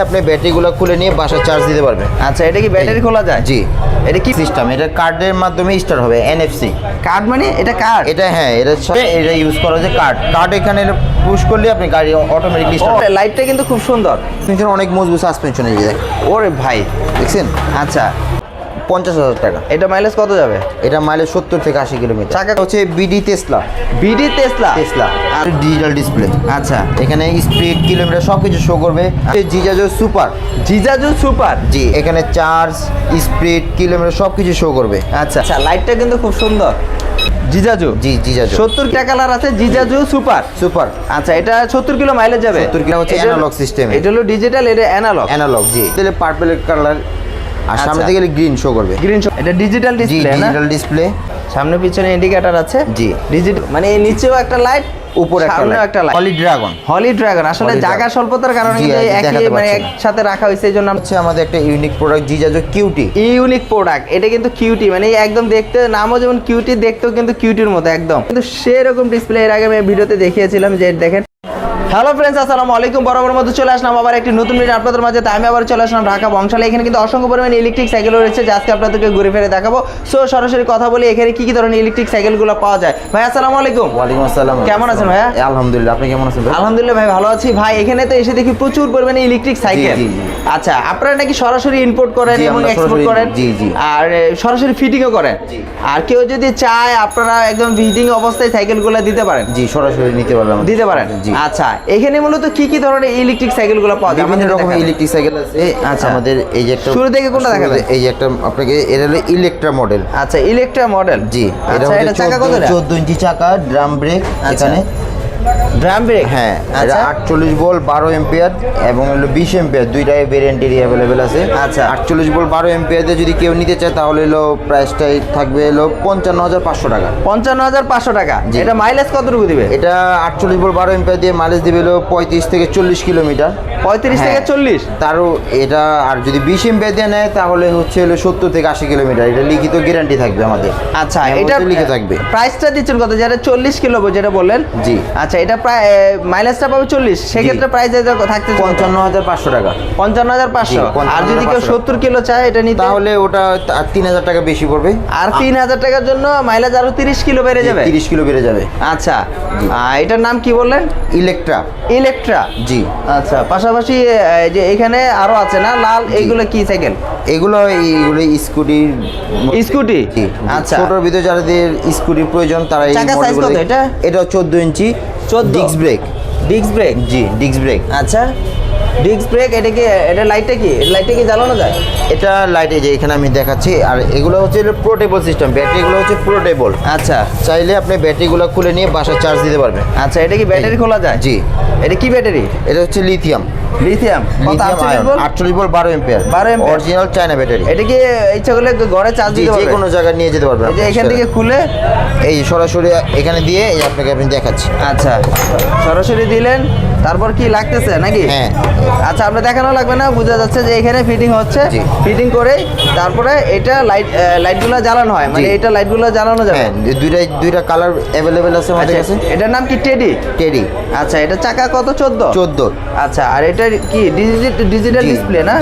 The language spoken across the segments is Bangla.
আপনি ব্যাটারিগুলো খুলে নিয়ে বাসা চার্জ দিতে পারবেন আচ্ছা এটা কি ব্যাটারি খোলা যায়? জি। এটা কি সিস্টেম এটা কার্ডের মাধ্যমে স্টার্ট হবে এনএফসি কার্ড মানে এটা কার্ড এটা হ্যাঁ এটা এটা ইউজ করা হচ্ছে কার্ড কার্ড এখানে পুশ করলে আপনি গাড়ি অটোমেটিকলি স্টার্ট লাইটটা কিন্তু খুব সুন্দর। সেন্সর অনেক মজবুত সাসপেনশন এই যে ওরে ভাই দেখছেন? আচ্ছা। পঞ্চাশ হাজার টাকা। এটা মাইলেজ কত যাবে? এটা মাইলেজ সত্তর থেকে আশি কিলোমিটার চাকা হচ্ছে BD Tesla BD Tesla Tesla আর ডিজিটাল ডিসপ্লে আচ্ছা। এখানে স্পিড কিলোমিটার সব কিছু শো করবে জিজাজো সুপার জিজাজু সুপার জি এখানে চার্জ স্পিড কিলোমিটার সব কিছু শো করবে। আচ্ছা। আচ্ছা লাইটটা কিন্তু খুব সুন্দর। জিজাজু? জি জিজাজো। সত্তর কালার আছে জিজাজু সুপার সুপার আচ্ছা এটা সত্তর কিলো মাইলেজ যাবে? 70 কিলো হচ্ছে system এ। এটা হলো ডিজিটাল এটা অ্যানালগ অ্যানালগ জি। তাহলে পার্পল কালার আর সামনে আচ্ছা। থেকে গ্রিন শো করবে। গ্রিন শো এটা ডিজিটাল ডিসপ্লে না? ডিজিটাল ডিসপ্লে সামনে পিছনে ইন্ডিকেটর আছে? জি। ডিজিটাল মানে এই নিচেও একটা লাইট উপরে একটা light holy dragon holy dragon আসলে জায়গা স্বল্পতার কারণে একই মানে একসাথে রাখা হয়েছে এই জন্য হচ্ছে আমাদের একটা ইউনিক প্রোডাক্ট জিজাজো কিউটি ইউনিক প্রোডাক্ট এটা কিন্তু কিউটি মানে একদম দেখতে নামও যেমন কিউটি দেখতেও কিন্তু কিউটির মতো একদম। কিন্তু সেরকম ডিসপ্লে এর আগে আমি ভিডিওতে দেখিয়েছিলাম যে দেখেন হ্যালো ফ্রেন্ডস আসসালামু আলাইকুম। বরাবর মতো চলে আসলাম আবার একটি নতুন ভিডিও আপনাদের মাঝে। তাই আমি আবার চলে আসলাম ঢাকা বংশালে। এখানে কিন্তু অসংখ্য পরিমাণে ইলেকট্রিক সাইকেল রয়েছে যা আজকে আপনাদেরকে ঘুরে ফিরে দেখাবো। সো সরাসরি কথা বলি এখানে কি কি ধরনের ইলেকট্রিক সাইকেলগুলো পাওয়া যায়? ভাই আসসালামু আলাইকুম। ওয়ালাইকুম আসসালাম। কেমন আছেন? এই আলহামদুলিল্লাহ আপনি কেমন আছেন ভাই আলহামদুলিল্লাহ ভাই ভালো আছি। ভাই এখানে তো এসে দেখি প্রচুর পরিমাণে ইলেকট্রিক সাইকেল। আচ্ছা আপনারা নাকি সরাসরি ইম্পোর্ট করেন এবং এক্সপোর্ট করেন? জি, জি। আর সরাসরি ফিটিংও করেন। আর কেউ যদি চায় আপনারা একদম ফিটিং অবস্থায় সাইকেলগুলো দিতে পারেন? জি সরাসরি নিতে পারলাম। দিতে পারেন? জি। আচ্ছা এখানে মূলত কি কি ধরনের ইলেকট্রিক সাইকেলগুলো পাওয়া যায়? বিভিন্ন রকমের ইলেকট্রিক সাইকেল আছে। আচ্ছা। আমাদের এই যে একটা শুরু থেকে কোনটা দেখা যায় এই যে একটা আপনাকে এটা হলো ইলেকট্রা মডেল আচ্ছা ইলেকট্রা মডেল জি আচ্ছা এটা চাকা কত চোদ্দ ইঞ্চি চাকা ড্রাম ব্রেক আচ্ছা। এখানে। ড্রাম ব্রেক হ্যাঁ এটা আচ্ছা। আটচল্লিশ বল বারো এম্পিয়ার এবং হলো বিশ এম্পিয়ার দুইটাই ভেরিয়েন্টেরই অ্যাভেলেবেল আছে। আচ্ছা। আটচল্লিশ বল বারো এম্পিয়ার দিয়ে যদি কেউ নিতে চায় তাহলে হলো প্রাইসটাই থাকবে হলো পঞ্চান্ন হাজার পাঁচশো টাকা। পঞ্চান্ন হাজার পাঁচশো টাকা। এটা মাইলেজ কতটুকু দিবে? এটা আটচল্লিশ বল বারো এম্পিয়ার দিয়ে মাইলেজ দিবে হলো পঁয়ত্রিশ থেকে চল্লিশ কিলোমিটার পঁয়ত্রিশ হ্যাঁ। থেকে চল্লিশ? তারও এটা আর যদি বিশ এম্পিয়ার দিয়ে নেয় তাহলে হচ্ছে হলো সত্তর থেকে আশি কিলোমিটার এটা লিখিত গ্যারান্টি থাকবে আমাদের। আচ্ছা হ্যাঁ, এটা লিখে থাকবে। প্রাইসটা দিচ্ছেন কত? যেটা চল্লিশ কিলো যেটা বললেন। জি। আচ্ছা এটা প্রায় মাইলেজটা পাবে চল্লিশ। সেক্ষেত্রে প্রাইস থাকতে পঞ্চান্ন হাজার পাঁচশো টাকা। পঞ্চান্ন হাজার পাঁচশো। আর যদি কেউ সত্তর কিলো চায় এটা নিতে তাহলে ওটা আর তিন হাজার টাকা বেশি পড়বে। আর তিন হাজার টাকার জন্য মাইলেজ আরও তিরিশ কিলো বেড়ে যাবে? তিরিশ কিলো বেড়ে যাবে। আচ্ছা। এটার নাম কি বললেন? ইলেকট্রা। ইলেকট্রা? জি। আচ্ছা পাশাপাশি যে এখানে আরও আছে না? লাল এইগুলো কি সাইকেল? এগুলো এইগুলো স্কুটি। স্কুটি? আচ্ছা। ছোটোর ভিতরে যাদের স্কুটির প্রয়োজন তারা এই মডেলগুলো এটা? এটা চোদ্দ inch. 14 disc brake. Disc brake? জি ডিস্ক ব্রেক। আচ্ছা ডিস্ক ব্রেক এটা কি এটা লাইটটা কি? লাইটটা কি জ্বালানো যায়? এটা লাইটে যে এখানে আমি দেখাচ্ছি আর এগুলো হচ্ছে পোর্টেবল সিস্টেম ব্যাটারিগুলো হচ্ছে পোর্টেবল। আচ্ছা। চাইলে আপনি ব্যাটারিগুলো খুলে নিয়ে বাসা চার্জ দিতে পারবেন। আচ্ছা এটা কি ব্যাটারি খোলা যায়? জি। এটা কি ব্যাটারি? এটা হচ্ছে লিথিয়াম। লিথিয়াম কত 48 ভোল্ট? আটচল্লিশ বল বারো ampere 12 ampere? Original China battery এটা কি ইচ্ছা করলে ঘরে চার্জ দিতে যে কোনো জায়গায় নিয়ে যেতে পারবেন এই যে এখান থেকে খুলে? এই সরাসরি এখানে দিয়ে এই আপনাকে আমি দেখাচ্ছি। আচ্ছা। সরাসরি দিলেন। তারপর কি লাগতেছে নাকি? হ্যাঁ। আচ্ছা আমরা দেখানো লাগবে না বোঝা যাচ্ছে যে এখানে ফিটিং হচ্ছে। ফিটিং করে তারপরে এটা লাইট লাইটগুলো জ্বালানো হয়। মানে এটা লাইটগুলো জ্বালানো যাবে। হ্যাঁ দুইটাই দুইটা কালার অ্যাভেলেবেল আছে আমাদের আচ্ছা, কাছে। এটার নাম কি টেডি টেডি আচ্ছা এটা চাকা কত? চোদ্দ? চোদ্দ। আচ্ছা আর এটা কি ডিজিটাল ডিজিটাল ডিসপ্লে না?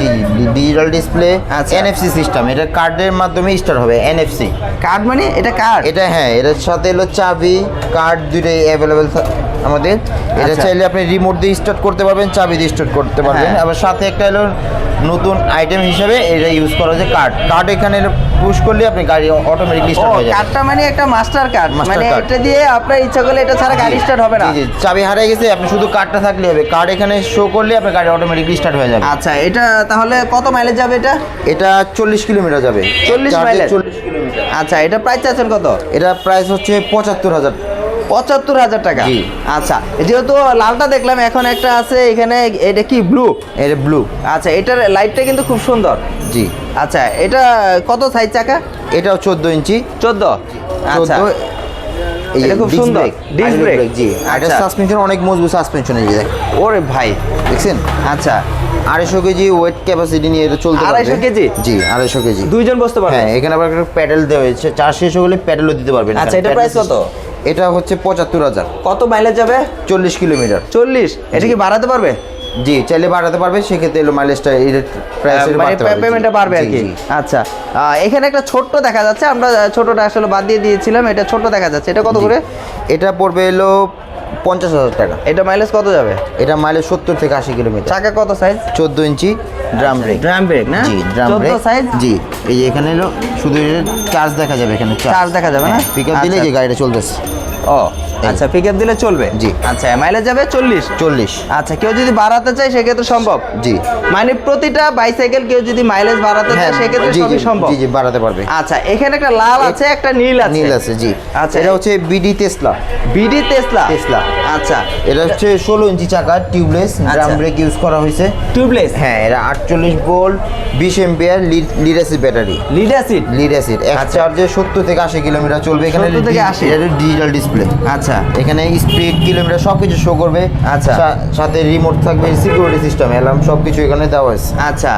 ডিজিটাল ডিসপ্লে আচ্ছা। এনএফসি সিস্টেম এটা কার্ডের মাধ্যমে স্টার্ট হবে এনএফসি কার্ড মানে? এটা কার্ড এটা হ্যাঁ এটার সাথে হলো চাবি কার্ড দুইটাই অ্যাভেলেবেল আমাদের। এটা আচ্ছা। চাইলে আপনি রিমোট দিয়ে স্টার্ট করতে পারবেন চাবি দিয়ে স্টার্ট করতে পারবেন। হ্যাঁ। আবার সাথে একটা হলো নতুন আইটেম হিসেবে এটা ইউজ করা হচ্ছে কার্ড কার্ড এখানে পুশ করলে আপনি গাড়ি অটোমেটিকলি স্টার্ট হয়ে যাবে। কার্ডটা মানে একটা মাস্টার কার্ড মানে এটা দিয়ে আপনার ইচ্ছা করলে এটা ছাড়া গাড়ি স্টার্ট হবে না। জি, চাবি হারিয়ে গেছে আপনি শুধু কার্ডটা থাকলে হবে। কার্ড এখানে শো করলে আপনার গাড়ি অটোমেটিকলি স্টার্ট হয়ে যাবে। আচ্ছা এটা তাহলে কত মাইলেজ যাবে এটা? এটা চল্লিশ কিলোমিটার যাবে। 40 চার্জে মাইলেজ? 40 কিলোমিটার। আচ্ছা এটা প্রাইস চাচ্ছেন কত? এটা প্রাইস হচ্ছে পঁচাত্তর হাজার। পঁচাত্তর হাজার টাকা। আচ্ছা যেহেতু লালটা দেখলাম এখন একটা আছে এখানে এটা কি ব্লু এটা ব্লু আচ্ছা এটার লাইটটা কিন্তু খুব সুন্দর। জি। আচ্ছা এটা কত সাইজ চাকা? এটাও চোদ্দ ইঞ্চি। চোদ্দ? আচ্ছা। চোদ্দ। এটা খুব সুন্দর। Disc brake? জি। আর এটা আচ্ছা। সাসপেনশন অনেক মজবুত সাসপেনশন এই যে ওরে ভাই। দেখছেন? আচ্ছা। আড়াইশো কেজি ওয়েট ক্যাপাসিটি নিয়ে এটা চলতে 250 কেজি? জি আড়াইশো কেজি। দুইজন বসতে পারবে? হ্যাঁ এখানে আবার একটা প্যাডেল দেওয়া হয়েছে। চার শেষ হলে প্যাডেলও দিতে পারবেন আচ্ছা, এটা paddle কত? এটা হচ্ছে পঁচাত্তর হাজার। কত মাইলেজ যাবে? চল্লিশ কিলোমিটার। চল্লিশ? এটা কি বাড়াতে পারবে? জি চাইলে বাড়াতে পারবে সেক্ষেত্রে এলো মাইলেজটা মানে পেমেন্টটা বাড়বে আর কি? আচ্ছা। এখানে একটা ছোট্ট দেখা যাচ্ছে আমরা ছোটটা আসলে বাদ দিয়ে দিয়েছিলাম এটা ছোট দেখা যাচ্ছে। এটা কত করে? এটা পড়বে এলো পঞ্চাশ হাজার টাকা। এটা মাইলেজ কত যাবে? এটা মাইলেজ সত্তর থেকে আশি কিলোমিটার। চাকা কত সাইজ চোদ্দ inch drum brake drum brake না? জি ড্রাম ব্রেক সাইজ জি এই যে এখানে এলো শুধু চার্জ দেখা যাবে এখানে চার্জ দেখা যাবে না? পিক আপ দিলে আচ্ছা। যে গাড়িটা চলতেছে। 哦。আচ্ছা পিক আপ দিলে চলবে? জি। আচ্ছা মাইলেজ যাবে চল্লিশ? চল্লিশ। আচ্ছা কেউ যদি বাড়াতে চায় সেক্ষেত্রে সম্ভব? জি। মানে প্রতিটা বাইসাইকেল কেউ যদি মাইলেজ বাড়াতে চায় সেক্ষেত্রে হ্যাঁ, সবই সম্ভব? জি জি বাড়াতে পারবে। আচ্ছা এখানে একটা লাল আছে একটা নীল আছে। নীল আছে জি। আচ্ছা। আচ্ছা এটা হচ্ছে BD Tesla BD Tesla Tesla. আচ্ছা। এটা হচ্ছে ষোলো ইঞ্চি চাকা টিউবলেস ড্রাম আচ্ছা। ব্রেক ইউজ করা হয়েছে। টিউবলেস হ্যাঁ এটা আটচল্লিশ ভোল্ট বিশ ampere lead acid battery lead acid lead acid এক আচ্ছা। চার্জে সত্তর থেকে আশি কিলোমিটার চলবে এখানে। 70 থেকে 80 এটা ডিজিটাল ডিসপ্লে আচ্ছা এখানে স্পিড কিলোমিটার সব কিছু শো করবে। আচ্ছা। সাথে রিমোট থাকবে সিকিউরিটি সিস্টেম অ্যালার্ম সব কিছু এখানে দেওয়া আছে আচ্ছা।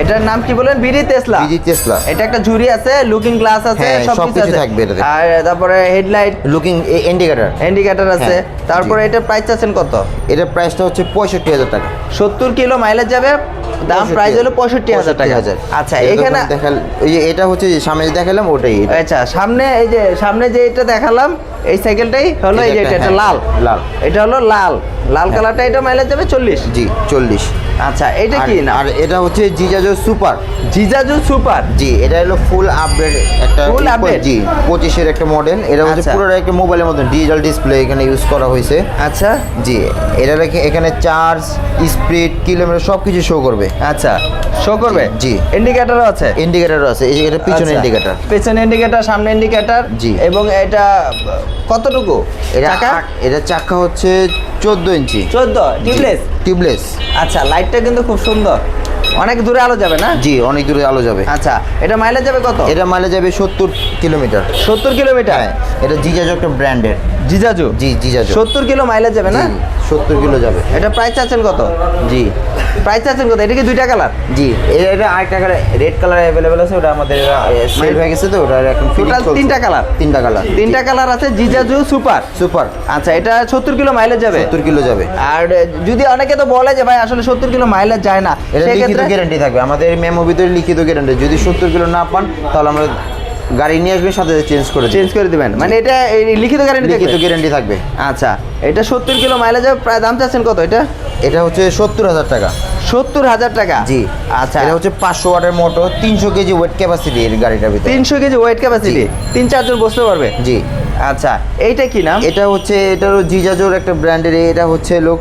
এটার নাম কি বলেন? বিডি টেসলা বিজি টেসলা এটা একটা ঝুড়ি আছে লুকিং গ্লাস আছে হ্যাঁ, সব কিছু থাকবে এটাতে। আর তারপরে হেডলাইট লুকিং ইন্ডিকেটার ইন্ডিকেটর আছে। হ্যাঁ, তারপরে। এটা প্রাইস আছেন কত? এটার প্রাইসটা হচ্ছে পঁয়ষট্টি হাজার টাকা। সত্তর কিলো মাইলেজ যাবে। দাম প্রাইস হলো পঁয়ষট্টি হাজার টাকা। আচ্ছা এখানে এটা হচ্ছে সামনে দেখালাম ওটাই আচ্ছা সামনে এই যে সামনে যে এটা দেখালাম এই সাইকেলটাই হলো এই যে এটা এটা লাল হ্যাঁ, লাল। এটা হলো লাল। লাল কালারটা এটা মাইলেজ যাবে চল্লিশ। জি চল্লিশ। আচ্ছা এটা কি? না। আর এটা হচ্ছে জিজাজো সুপার। জিজাজু সুপার? জি এটা হলো ফুল আপডেট একটা Full update? জি পঁচিশের একটা মডেল এটা হচ্ছে আচ্ছা। পুরো একটা মোবাইলের মতো ডিজিটাল ডিসপ্লে এখানে ইউজ করা হয়েছে। আচ্ছা। জি এটা এখানে চার্জ স্পিড কিলোমিটার সব কিছু শো করবে। আচ্ছা শো করবে? জি। ইন্ডিকেটরও আছে? ইন্ডিকেটার আছে এই এটা পিছনে আচ্ছা। ইন্ডিকেটার ইন্ডিকেটর সামনে ইন্ডিকেটর জি। এবং এটা কতটুকু? এটা এটা চাকা হচ্ছে চোদ্দ ইঞ্চি। চোদ্দ টিউবলেস টিউবলেস আচ্ছা লাইটটা কিন্তু খুব সুন্দর। অনেক দূরে আলো যাবে না? জি অনেক দূরে আলো যাবে। আচ্ছা এটা মাইলেজ যাবে কত? এটা মাইলেজ যাবে সত্তর কিলোমিটার। সত্তর কিলোমিটার? হ্যাঁ এটা জিজাজ একটা ব্র্যান্ডের। জিজাজু? জি জিজাজো। সত্তর কিলো মাইলেজ যাবে না? সত্তর কিলো যাবে। এটা প্রাইস চাচ্ছেন কত? জি। প্রাইস চাচ্ছেন কত? এটা কি দুইটা কালার জি এটা আরেকটা কালার রেড কালার অ্যাভেলেবেল আছে ওটা আমাদের সেল হয়ে গেছে তো ওটা এখন Total তিনটা কালার তিনটা কালার তিনটা কালার আছে জিজাজু সুপার সুপার আচ্ছা এটা সত্তর কিলো মাইলেজ যাবে? সত্তর কিলো যাবে। আর যদি অনেকে তো বলে যে ভাই আসলে সত্তর কিলো মাইলেজ যায় না এটা লিখিত গ্যারান্টি থাকবে। আমাদের মেমো ভিতরে লিখিত গ্যারান্টি যদি সত্তর কিলো না পান তাহলে আমরা গাড়ি নিয়ে আসবেন সাথে চেঞ্জ করে চেঞ্জ করে দিবেন। মানে এটা লিখিত গ্যারান্টি লিখিত গ্যারান্টি থাকবে। আচ্ছা এটা সত্তর কিলো মাইলেজ প্রায় দাম চাচ্ছেন কত এটা? এটা হচ্ছে সত্তর হাজার টাকা। সত্তর হাজার টাকা? জি। আচ্ছা। এটা হচ্ছে পাঁচশো ওয়াটের মোটর তিনশো কেজি ওয়েট ক্যাপাসিটি এর গাড়িটার ভিতরে। তিনশো কেজি ওয়েট ক্যাপাসিটি তিন চারজন বসতে পারবে? জি। আচ্ছা এইটা কি নাম? এটা হচ্ছে এটারও জিজাজোর একটা ব্র্যান্ডের এটা হচ্ছে লোক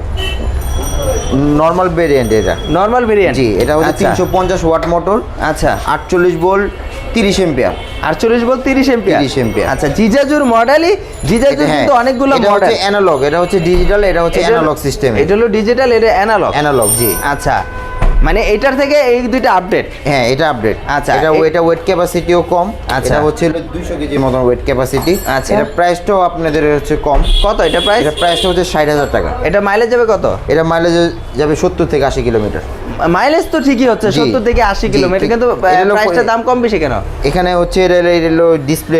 নর্মাল ভেরিয়েন্ট এটা। নর্মাল ভেরিয়েন্ট জি এটা হচ্ছে তিনশো পঞ্চাশ ওয়াট মোটর আচ্ছা। আটচল্লিশ ভোল্ট তিরিশ এম্পিয়ার। আটচল্লিশ বল তিরিশ এম্পিয়ার? 30 ampere। আচ্ছা জিজাজুর মডেলই জিজাজুর কিন্তু অনেকগুলো এটা মডেল হচ্ছে অ্যানালগ এটা হচ্ছে ডিজিটাল এটা হচ্ছে অ্যানালগ সিস্টেম এটা হলো ডিজিটাল এটা অ্যানালগ অ্যানালগ জি। আচ্ছা। মানে এটার থেকে এই দুইটা আপডেট হ্যাঁ এটা আপডেট আচ্ছা, এটা এটা ওয়েট ক্যাপাসিটিও কম। আচ্ছা। এটা হচ্ছে দুইশো কেজির মতন ওয়েট ক্যাপাসিটি আচ্ছা। এটা প্রাইসটাও আপনাদের হচ্ছে কম। কত এটা প্রাইস এটা প্রাইসটা হচ্ছে ষাট হাজার টাকা। এটা মাইলেজ যাবে কত? এটা মাইলেজ যাবে সত্তর থেকে আশি কিলোমিটার মাইলেজ তো ঠিকই হচ্ছে। সত্তর থেকে আশি কিলোমিটার কিন্তু প্রাইসটার দাম কম বেশি কেন? এখানে হচ্ছে ডিসপ্লে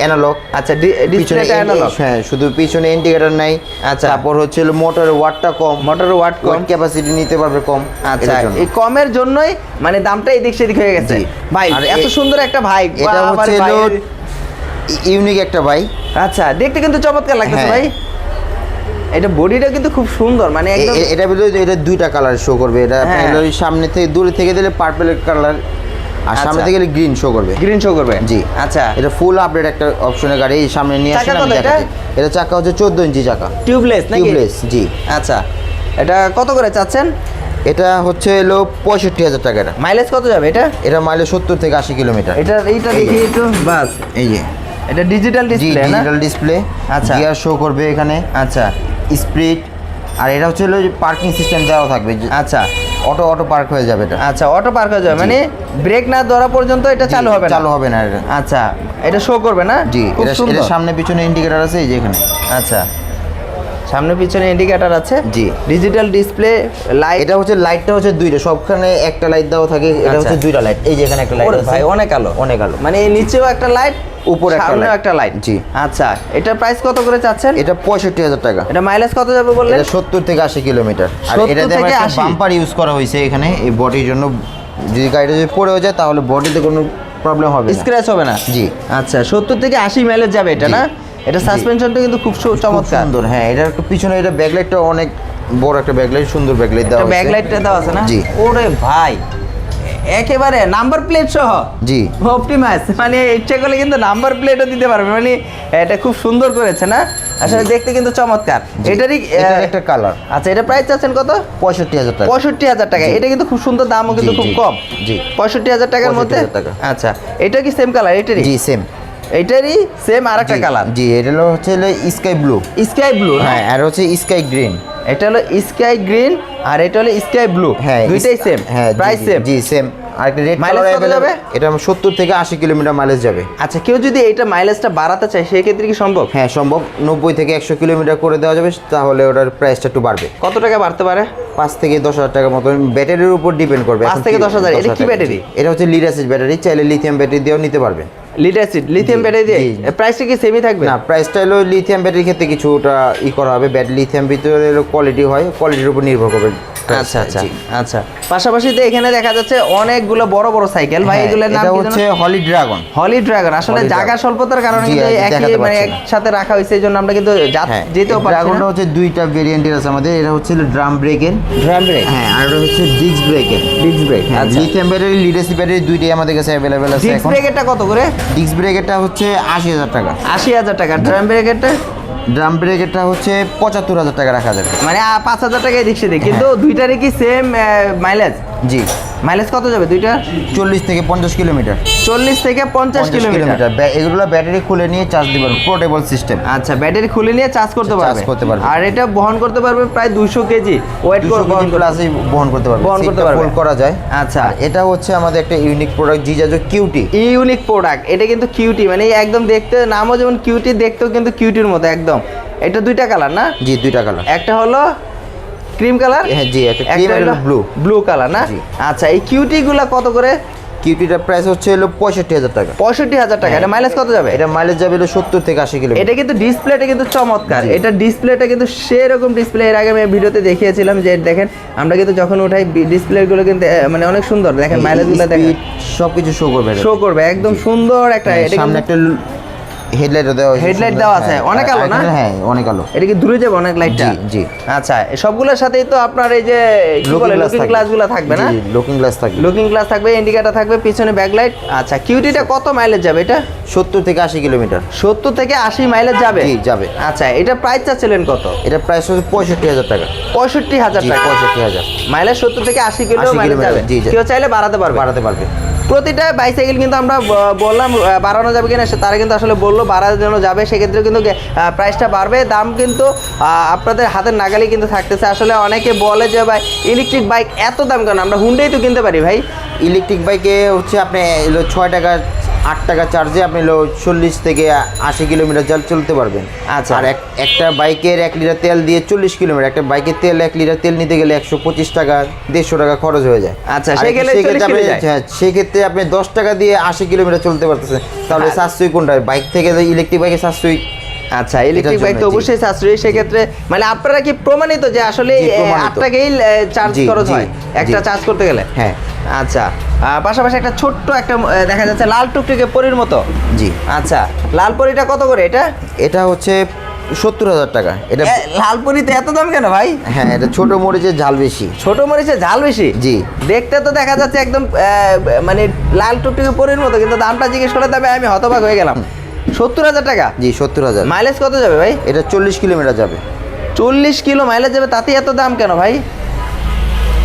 অ্যানালগ আচ্ছা ডিসপ্লেটা অ্যানালগ হ্যাঁ শুধু পিছনে ইন্ডিকেটর নাই। আচ্ছা। তারপর হচ্ছে হলো মোটরের ওয়াটটা কম। মোটরের ওয়াট কম। ক্যাপাসিটি নিতে পারবে কম আচ্ছা এই কমের জন্যই মানে দামটা এদিক সেদিক হয়ে গেছে। ভাই আর এত সুন্দর একটা ভাই এটা হচ্ছে ইউনিক একটা ভাই। আচ্ছা দেখতে কিন্তু চমৎকার লাগতেছে হ্যাঁ। ভাই। এটা বডিটা কিন্তু খুব সুন্দর মানে একদম এটা ভিতরে এটা দুইটা কালার শো করবে। এটা হ্যাঁ। সামনে থেকে দূরে থেকে দিলে পার্পল কালার আর সামনে আচ্ছা। থেকে গেলে গ্রিন শো করবে। গ্রিন শো করবে? জি। আচ্ছা। এটা ফুল আপডেট একটা অপশনের গাড়ি এই সামনে নিয়ে আসেন আমি এটা? দেখাচ্ছি। এটা চাকা হচ্ছে চোদ্দ ইঞ্চি চাকা। টিউবলেস নাকি? টিউবলেস জি। আচ্ছা। এটা কত করে চাচ্ছেন? এটা হচ্ছে এলো পঁয়ষট্টি হাজার টাকা এটা। মাইলেজ কত যাবে এটা? এটা মাইলেজ সত্তর থেকে আশি কিলোমিটার এটা এইটা দেখি একটু বাস। এই যে। এটা ডিজিটাল ডিসপ্লে ডিজিটাল ডিসপ্লে আচ্ছা। গিয়ার শো করবে এখানে। আচ্ছা। স্পিড আর এটা হচ্ছে হলো পার্কিং সিস্টেম দেওয়া থাকবে। আচ্ছা। অটো অটো পার্ক হয়ে যাবে এটা। আচ্ছা অটো পার্ক হয়ে যাবে। মানে ব্রেক না ধরা পর্যন্ত এটা চালু হবে না? চালু হবে না এটা। আচ্ছা এটা শো করবে না? জি এটা সামনে পিছনে ইন্ডিকেটর আছে এই যে এখানে। আচ্ছা। সামনে পিছনে ইন্ডিকেটর আছে। জি। ডিজিটাল ডিসপ্লে লাইট এটা হচ্ছে লাইটটা হচ্ছে দুইটা সবখানে একটা লাইট দেওয়া থাকে এটা আচ্ছা। হচ্ছে দুইটা লাইট এই যে এখানে একটা লাইট ভাই অনেক আলো। অনেক আলো। মানে এই নিচেও একটা লাইট উপরে light। একটা লাইট জি। আচ্ছা এটা প্রাইস কত করে চাচ্ছেন? এটা পঁয়ষট্টি হাজার টাকা। এটা মাইলেজ কত যাবে বললেন? এটা সত্তর থেকে আশি কিলোমিটার। আর 70 এটাতে থেকে একটা 80 বাম্পার ইউজ করা হয়েছে এখানে এই বডির জন্য। যদি গাড়িটা যদি পড়েও যায় তাহলে বডিতে কোনো প্রবলেম হবে স্ক্র্যাচ হবে না? জি। আচ্ছা সত্তর থেকে আশি মাইলেজ যাবে এটা না? এটা। সাসপেনশনটা কিন্তু খুব চমৎকার। সুন্দর হ্যাঁ এটার পিছনে এটা ব্যাকলাইটটা অনেক বড় একটা ব্যাকলাইট সুন্দর ব্যাকলাইট দেওয়া হয়েছে। ব্যাকলাইটটা দেওয়া আছে না? জি। ওরে ভাই একেবারে নাম্বার প্লেট সহ। জি। অপটিমাইজ মানে ইচ্ছে করলে কিন্তু নাম্বার প্লেটও দিতে পারবে। মানে এটা খুব সুন্দর করেছে না? আসলে দেখতে কিন্তু চমৎকার। এটারই একটা কালার আচ্ছা এটা প্রাইস চাচ্ছেন কত? পঁয়ষট্টি হাজার টাকা। পঁয়ষট্টি হাজার টাকা। এটা কিন্তু খুব সুন্দর দামও কিন্তু খুব কম। জি। পঁয়ষট্টি হাজার টাকার মধ্যে? আচ্ছা এটা কি সেম কালার এটারই? জি সেম এটারই সেম আর একটা কালার জি এটা হলো হচ্ছে স্কাই ব্লু স্কাই ব্লু হ্যাঁ আর হচ্ছে স্কাই গ্রিন এটা হলো স্কাই গ্রিন আর এটা হলো স্কাই ব্লু হ্যাঁ দুইটাই সেম হ্যাঁ প্রাইস সেম জি সেম আর রেড Mileage কত যাবে? এটা সত্তর থেকে আশি কিলোমিটার মাইলেজ যাবে। আচ্ছা কেউ যদি এটা মাইলেজটা বাড়াতে চায় কি সম্ভব? হ্যাঁ সম্ভব। নব্বই থেকে একশো কিলোমিটার করে দেওয়া যাবে তাহলে ওটার প্রাইসটা একটু বাড়বে। কত টাকা বাড়তে পারে? পাঁচ থেকে টাকার মতো ব্যাটারির উপর ডিপেন্ড করবে। থেকে কি- 10,000 এটা কি ব্যাটারি? এটা হচ্ছে লিড অ্যাসিড ব্যাটারি চাইলে লিথিয়াম ব্যাটারি দিয়েও নিতে পারবে। লিড অ্যাসিড লিথিয়াম ব্যাটারি দিয়ে। প্রাইসটা কি সেমই থাকবে? না প্রাইসটা হলো লিথিয়াম ব্যাটারির ক্ষেত্রে কিছুটা ই করা হবে ব্যাটারি লিথিয়াম ভিতরে কোয়ালিটি হয় কোয়ালিটির উপর নির্ভর করবে আচ্ছা আচ্ছা আচ্ছা। পাশাপাশি তো এখানে দেখা যাচ্ছে অনেকগুলো বড় বড় সাইকেল ভাই হ্যাঁ, এগুলোর নাম হচ্ছে হলি ড্রাগন হলি ড্রাগন আসলে জায়গা স্বল্পতার কারণে কিন্তু একই দেখাতে মানে একসাথে রাখা হয়েছে এই জন্য আমরা কিন্তু হ্যাঁ যেতেও পারছি ড্রাগনটা হচ্ছে দুইটা ভেরিয়েন্টের আছে আমাদের। এটা হচ্ছে ড্রাম ব্রেকের ড্রাম ব্রেক হ্যাঁ আর এটা হচ্ছে ডিস্ক ব্রেকের ডিস্ক ব্রেক হ্যাঁ লিথিয়াম ব্যাটারি লিড ব্যাটারি দুইটাই আমাদের কাছে অ্যাভেলেবেল আছে ডিস্ক ব্রেকেরটা কত করে? ডিস্ক ব্রেকেরটা হচ্ছে আশি হাজার টাকা। আশি হাজার টাকা। ড্রাম ব্রেকেরটা ড্রাম ব্রেকেরটা হচ্ছে পঁচাত্তর হাজার টাকা রাখা যাবে। মানে পাঁচ হাজার টাকায় রিক্সা দিই কিন্তু। দুইটারই কি সেম মাইলেজ জি। মাইলেজ কত যাবে দুইটা? চল্লিশ থেকে পঞ্চাশ কিলোমিটার। চল্লিশ থেকে পঞ্চাশ কিলোমিটার। এগুলো ব্যাটারি খুলে নিয়ে চার্জ দিবেন পোর্টেবল সিস্টেম আচ্ছা ব্যাটারি খুলে নিয়ে চার্জ করতে পারবে। করতে পারবে। আর এটা বহন করতে পারবে প্রায় দুশো কেজি। ওয়েট বহন করতে প্লাসে বহন করতে পারবে। বহন করতে পারবে। করা যায়। আচ্ছা। এটা হচ্ছে আমাদের একটা ইউনিক প্রোডাক্ট জিজাজো কিউটি ইউনিক প্রোডাক্ট এটা কিন্তু কিউটি মানে একদম দেখতে নামও যেমন কিউটি দেখতেও কিন্তু কিউটির মতো একদম। এটা দুইটা কালার না? জি দুইটা কালার একটা হলো ক্রিম কালার? হ্যাঁ জি একটা ক্রিম আর ব্লু ব্লু কালার না? আচ্ছা এই কিউটি গুলা কত করে? কিউটিটার প্রাইস হচ্ছে হলো পঁয়ষট্টি হাজার টাকা। পঁয়ষট্টি হাজার টাকা। এটা মাইলেজ কত যাবে? এটা মাইলেজ যাবে হলো সত্তর থেকে আশি কিলোমিটার এটা কিন্তু ডিসপ্লেটা কিন্তু চমৎকার। এটা ডিসপ্লেটা কিন্তু সেরকম ডিসপ্লে এর আগে আমি ভিডিওতে দেখিয়েছিলাম যে দেখেন আমরা কিন্তু যখন উঠাই ডিসপ্লে গুলো কিন্তু মানে অনেক সুন্দর। দেখেন মাইলেজগুলো দেখেন। সব কিছু শো করবে শো করবে। একদম সুন্দর একটা হ্যাঁ, এটা সামনে একটা হেডলাইটও দেওয়া Headlight দেওয়া আছে, হ্যাঁ, অনেক আলো না? হ্যাঁ অনেক আলো। এটা কি দূরে যাবে অনেক লাইটটা জি। আচ্ছা সবগুলোর সাথেই তো আপনার এই যে লুকিং গ্লাসগুলো থাকবে। না? লুকিং গ্লাস থাকবে। লুকিং গ্লাস থাকবে ইন্ডিকেটর থাকবে পিছনে ব্যাকলাইট আচ্ছা কিউটিটা কত মাইলেজ যাবে এটা? সত্তর থেকে আশি কিলোমিটার সত্তর থেকে আশি মাইলেজ যাবে? জি, যাবে। আচ্ছা এটা প্রাইস চাচ্ছিলেন কত? এটা প্রাইস হচ্ছে পঁয়ষট্টি হাজার টাকা। পঁয়ষট্টি হাজার জি টাকা। পঁয়ষট্টি হাজার। মাইলেজ সত্তর থেকে আশি কিলো 80 মাইলেজ কিলোমিটার, যাবে। কেউ চাইলে বাড়াতে পারবে। বাড়াতে পারবে। প্রতিটা বাইসাইকেল কিন্তু আমরা বললাম বাড়ানো যাবে কিনা তারা কিন্তু আসলে বলল বাড়ানো যাবে সেক্ষেত্রে কিন্তু প্রাইসটা বাড়বে। দাম কিন্তু আপনাদের হাতের নাগালে কিন্তু থাকতেছে। আসলে অনেকে বলে যে, ভাই ইলেকট্রিক বাইক এত দাম কেন? আমরা হুন্ডেই তো কিনতে পারি, ভাই। ইলেকট্রিক বাইকে হচ্ছে আপনি ছয় টাকা আট টাকা চার্জে আপনি চল্লিশ থেকে আশি কিলোমিটার জল চলতে পারবেন আচ্ছা। আর একটা বাইকের এক লিটার তেল দিয়ে চল্লিশ কিলোমিটার একটা বাইকের তেল এক লিটার তেল নিতে গেলে একশো পঁচিশ টাকা দেড়শো টাকা খরচ হয়ে যায় আচ্ছা, সেক্ষেত্রে সেক্ষেত্রে 40 আপনি- হ্যাঁ, সেক্ষেত্রে আপনি দশ টাকা দিয়ে আশি কিলোমিটার চলতে পারতেছেন তাহলে। সাশ্রয়ী কোনটা বাইক থেকে ইলেকট্রিক বাইকে সাশ্রয়ী আচ্ছা ইলেকট্রিক বাইক তো অবশ্যই সাশ্রয়ী সেক্ষেত্রে মানে আপনারা কি প্রমাণিত যে আসলে জি, প্রমাণিত। আট টাকাই চার্জ খরচ হয়? একটা চার্জ করতে গেলে? হ্যাঁ। আচ্ছা পাশাপাশি একটা ছোট্ট একটা দেখা যাচ্ছে লাল টুকটুকে পরির মতো? জি। আচ্ছা লাল পরিটা কত করে এটা? এটা হচ্ছে সত্তর হাজার টাকা। এটা লাল পরিতে এত দাম কেন ভাই? হ্যাঁ এটা ছোট মরিচের ঝাল বেশি। ছোট মরিচের ঝাল বেশি? জি। দেখতে তো দেখা যাচ্ছে একদম মানে লাল টুকটুকে পরির মতো কিন্তু দামটা জিজ্ঞেস করে তবে আমি হতবাক হয়ে গেলাম। সত্তর হাজার টাকা? জি সত্তর হাজার। মাইলেজ কত যাবে ভাই? এটা চল্লিশ কিলোমিটার যাবে। চল্লিশ কিলো মাইলেজ যাবে তাতে এত দাম কেন ভাই?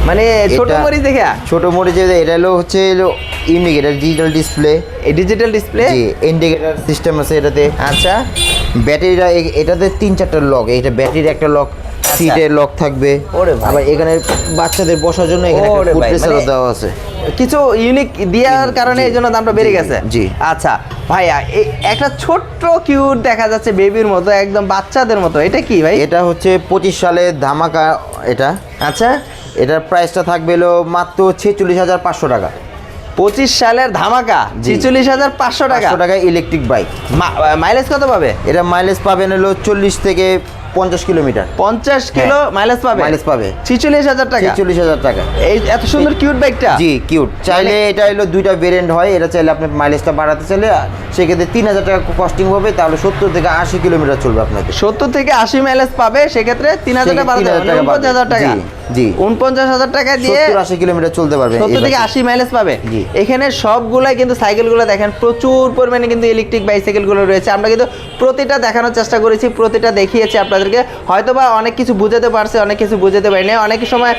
মানে ছোট মরিচ দেখে? ছোট মরিচ এটা হলো হচ্ছে ইন্ডিকেটার ইউনিক এটা ডিজিটাল ডিসপ্লে ডিজিটাল ডিসপ্লে জি ইন্ডিকেটার সিস্টেম আছে এটাতে। আচ্ছা। ব্যাটারিটা এটাতে তিন চারটা লক এটা ব্যাটারির একটা লক সিটের লক থাকবে। আবার এখানে বাচ্চাদের বসার জন্য এখানে ওরে ফুড প্রেসারও মানে- দেওয়া আছে। কিছু ইউনিক দেওয়ার কারণে এই জন্য দামটা বেড়ে গেছে? জি। আচ্ছা ভাইয়া একটা ছোট্ট কিউট দেখা যাচ্ছে বেবির মতো একদম বাচ্চাদের মতো। এটা কি ভাই? এটা হচ্ছে পঁচিশ সালে ধামাকা এটা। আচ্ছা। এটার প্রাইসটা থাকবে হলো মাত্র ছেচল্লিশ হাজার পাঁচশো টাকা। পঁচিশ সালের ধামাকা। ছিচল্লিশ হাজার পাঁচশো টাকা? টাকা ইলেকট্রিক বাইক মাইলেজ কত পাবে? এটা মাইলেজ পাবেন হলো চল্লিশ থেকে পঞ্চাশ কিলোমিটার। পঞ্চাশ কিলো মাইলেজ পাবে? মাইলেজ পাবে। ছিচল্লিশ হাজার টাকা? ছেচল্লিশ হাজার টাকা। এই এত সুন্দর কিউট বাইকটা জি কিউট চাইলে এটা হলো দুইটা ভেরিয়েন্ট হয় এটা চাইলে আপনি মাইলেজটা বাড়াতে চাইলে সেক্ষেত্রে তিন হাজার টাকা কস্টিং হবে তাহলে সত্তর থেকে আশি কিলোমিটার চলবে আপনাদের। সত্তর থেকে আশি মাইলেজ পাবে সেক্ষেত্রে তিন হাজার টাকা বাড়াতে 3,000 হবে টাকা উনপঞ্চাশ হাজার টাকা। জি। উনপঞ্চাশ হাজার টাকা দিয়ে আশি কিলোমিটার চলতে পারবে সত্তর থেকে আশি মাইলেজ পাবে। এখানে সবগুলাই কিন্তু সাইকেলগুলো দেখেন প্রচুর পরিমাণে কিন্তু ইলেকট্রিক বাইসাইকেলগুলো রয়েছে। আমরা কিন্তু প্রতিটা দেখানোর চেষ্টা করেছি প্রতিটা দেখিয়েছি আপনাদেরকে। হয়তোবা অনেক কিছু বুঝাতে পারছে অনেক কিছু বুঝাতে পারি না অনেক সময়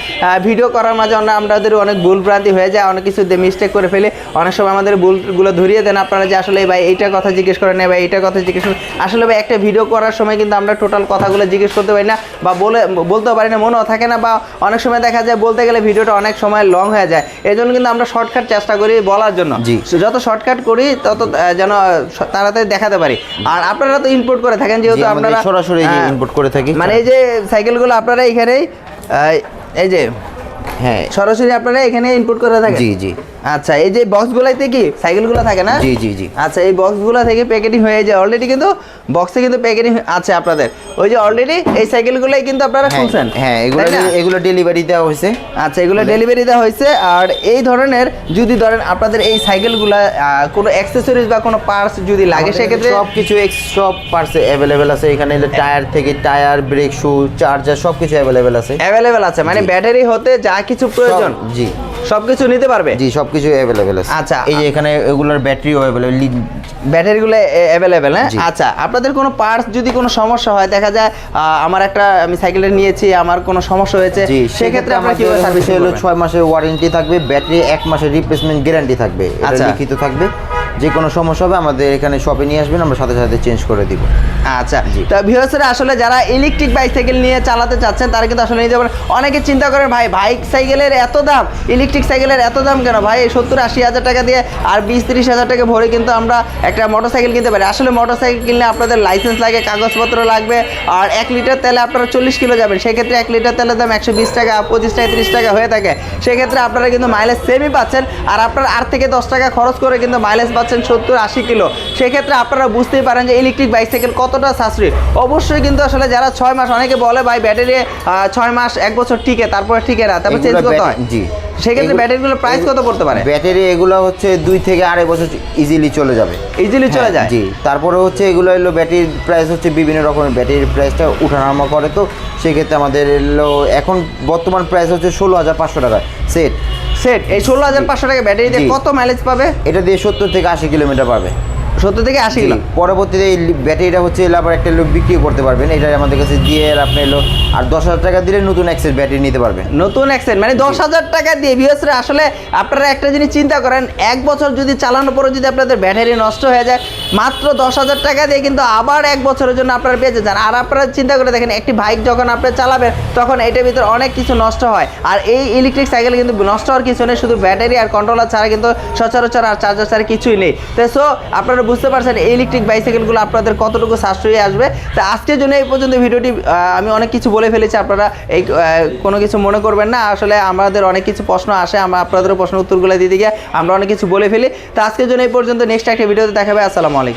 ভিডিও করার মাঝে আমাদের অনেক ভুল ভ্রান্তি হয়ে যায় অনেক কিছু মিস্টেক করে ফেলি। অনেক সময় আমাদের ভুলগুলো ধরিয়ে দেন আপনারা যে আসলে ভাই এইটার কথা জিজ্ঞেস করেন না ভাই এইটার কথা জিজ্ঞেস করেন আসলে ভাই একটা ভিডিও করার সময় কিন্তু আমরা টোটাল কথাগুলো জিজ্ঞেস করতে পারি না বা বলে বলতেও পারি না মনেও থাকে না বা অনেক সময় দেখা যায় বলতে গেলে ভিডিওটা অনেক সময় লং হয়ে যায়। এই জন্য কিন্তু আমরা শর্টকাট চেষ্টা করি বলার জন্য। জি। যত শর্টকাট করি তত যেন তাড়াতাড়ি দেখাতে পারি। আর আপনারা তো ইনপুট করে থাকেন যেহেতু আপনারা সরাসরি হ্যাঁ, ইনপুট করে থাকি। মানে এই যে সাইকেলগুলো আপনারা এখানেই এই যে হ্যাঁ। সরাসরি আপনারা এখানে ইনপুট করে থাকেন। জি জি। আচ্ছা এই যে বক্স বক্সগুলাইতে কি সাইকেল সাইকেলগুলো থাকে না? জি জি জি। আচ্ছা এই বক্স বক্সগুলো থেকে প্যাকেটিং হয়ে যায়। অলরেডি কিন্তু বক্সে কিন্তু প্যাকেটিং আছে আপনাদের। ওই যে অলরেডি এই সাইকেলগুলোই কিন্তু আপনারা হ্যাঁ, শুনছেন হ্যাঁ এগুলো তাই এগুলো ডেলিভারি দেওয়া হয়েছে। আচ্ছা এগুলো ডেলিভারি দেওয়া হয়েছে। আর এই ধরনের যদি ধরেন আপনাদের এই সাইকেলগুলো কোনো অ্যাক্সেসরিজ বা কোনো পার্টস যদি লাগে সেক্ষেত্রে সব কিছু সব পার্টস অ্যাভেলেবেল আছে। এখানে টায়ার থেকে টায়ার ব্রেক শু চার্জার সব কিছু অ্যাভেলেবেল আছে। অ্যাভেলেবেল আছে মানে ব্যাটারি হতে যা কিছু প্রয়োজন। জি। সব কিছু নিতে পারবে? জি সবকিছু অ্যাভেলেবেল আছে। আচ্ছা। এই যে এখানে এগুলোর ব্যাটারিও অ্যাভেলেবেল ব্যাটারিগুলো অ্যাভেলেবেল হ্যাঁ? আচ্ছা আপনাদের কোনো পার্টস যদি কোনো সমস্যা হয় দেখা যায় আমার একটা আমি সাইকেলটা নিয়েছি আমার কোনো সমস্যা হয়েছে সেক্ষেত্রে আমরা কি সার্ভিস হলো ছয় মাসের ওয়ারেন্টি থাকবে ব্যাটারি এক মাসের রিপ্লেসমেন্ট গ্যারান্টি থাকবে আচ্ছা। লিখিত থাকবে। যে কোনো সমস্যা হবে আমাদের এখানে শপে নিয়ে আসবেন আমরা সাথে সাথে চেঞ্জ করে দিব। আচ্ছা। তো ভিউয়ার্সরা আসলে যারা ইলেকট্রিক বাইসাইকেল নিয়ে চালাতে চাচ্ছেন তারা কিন্তু আসলে নিতে পারেন অনেকে চিন্তা করেন ভাই বাইক সাইকেলের এত দাম ইলেকট্রিক সাইকেলের এত দাম কেন? ভাই সত্তর আশি হাজার টাকা দিয়ে আর বিশ তিরিশ হাজার টাকা ভরে কিন্তু আমরা একটা মোটর সাইকেল কিনতে পারি। আসলে মোটর সাইকেল কিনলে আপনাদের লাইসেন্স লাগে কাগজপত্র লাগবে আর এক লিটার তেলে আপনারা চল্লিশ কিলো যাবেন। সেক্ষেত্রে এক লিটার তেলের দাম একশো বিশ টাকা পঁচিশ টাকা তিরিশ টাকা হয়ে থাকে। সেক্ষেত্রে আপনারা কিন্তু মাইলেজ সেমই পাচ্ছেন আর আপনারা আট থেকে দশ টাকা খরচ করে কিন্তু মাইলেজ পাচ্ছেন। সত্তর আশি কিলো। সেক্ষেত্রে আপনারা বুঝতেই পারেন যে ইলেকট্রিক বাইসাইকেল কতটা সাশ্রয়ী। অবশ্যই কিন্তু আসলে যারা ছয় মাস অনেকে বলে ভাই ব্যাটারি ছয় মাস এক বছর টিকে তারপরে টিকে না। তারপর চেঞ্জ করতে হয়। জি। সেক্ষেত্রে ব্যাটারিগুলো প্রাইস কত পড়তে পারে? ব্যাটারি এগুলো হচ্ছে দুই থেকে আড়াই বছর ইজিলি চলে যাবে। ইজিলি চলে হ্যাঁ, যায়? জি। তারপরে হচ্ছে এগুলো হলো ব্যাটারির প্রাইস হচ্ছে বিভিন্ন রকমের। ব্যাটারির প্রাইসটা উঠানামা করে তো সেক্ষেত্রে আমাদের এলো এখন বর্তমান প্রাইস হচ্ছে ষোলো হাজার পাঁচশো টাকা। সেট সেট এই ষোলো হাজার পাঁচশো টাকা ব্যাটারি দিয়ে কত মাইলেজ পাবে? এটা দিয়ে সত্তর থেকে আশি কিলোমিটার পাবে। সত্তর থেকে আশি কিলো পরবর্তীতে এই ব্যাটারিটা হচ্ছে এলো আবার একটা বিক্রি করতে পারবেন। এটা আমাদের কাছে দিয়ে আপনি এলো আর দশ হাজার টাকা দিলে নতুন অ্যাক্সেস ব্যাটারি নিতে পারবেন নতুন অ্যাক্সেন্ট মানে দশ হাজার টাকা দিয়ে ভিউসরে আসলে আপনারা একটা জিনিস চিন্তা করেন এক বছর যদি চালানোর পরে যদি আপনাদের ব্যাটারি নষ্ট হয়ে যায় মাত্র দশ হাজার টাকা দিয়ে কিন্তু আবার এক বছরের জন্য আপনারা বেঁচে যান আর আপনারা চিন্তা করে দেখেন একটি বাইক যখন আপনি চালাবেন তখন এটার ভিতরে অনেক কিছু নষ্ট হয়। আর এই ইলেকট্রিক সাইকেল কিন্তু নষ্ট হওয়ার কিছু নেই শুধু ব্যাটারি আর কন্ট্রোলার ছাড়া কিন্তু সচরাচর আর চার্জার ছাড়া কিছুই নেই। তো সো আপনারা বুঝতে পারছেন, এই ইলেকট্রিক বাইসাইকেলগুলো আপনাদের কতটুকু সাশ্রয়ী আসবে। তো আজকের জন্য এই পর্যন্ত ভিডিওটি আমি অনেক কিছু বলে ফেলেছি, আপনারা এই কোনো কিছু মনে করবেন না। আসলে আমাদের অনেক কিছু প্রশ্ন আসে, আমরা আপনাদেরও প্রশ্ন উত্তরগুলো দিতে গিয়ে আমরা অনেক কিছু বলে ফেলি। তো আজকের জন্য এই পর্যন্ত নেক্সট একটা ভিডিওতে দেখাবে, আসসালামু আলাইকুম।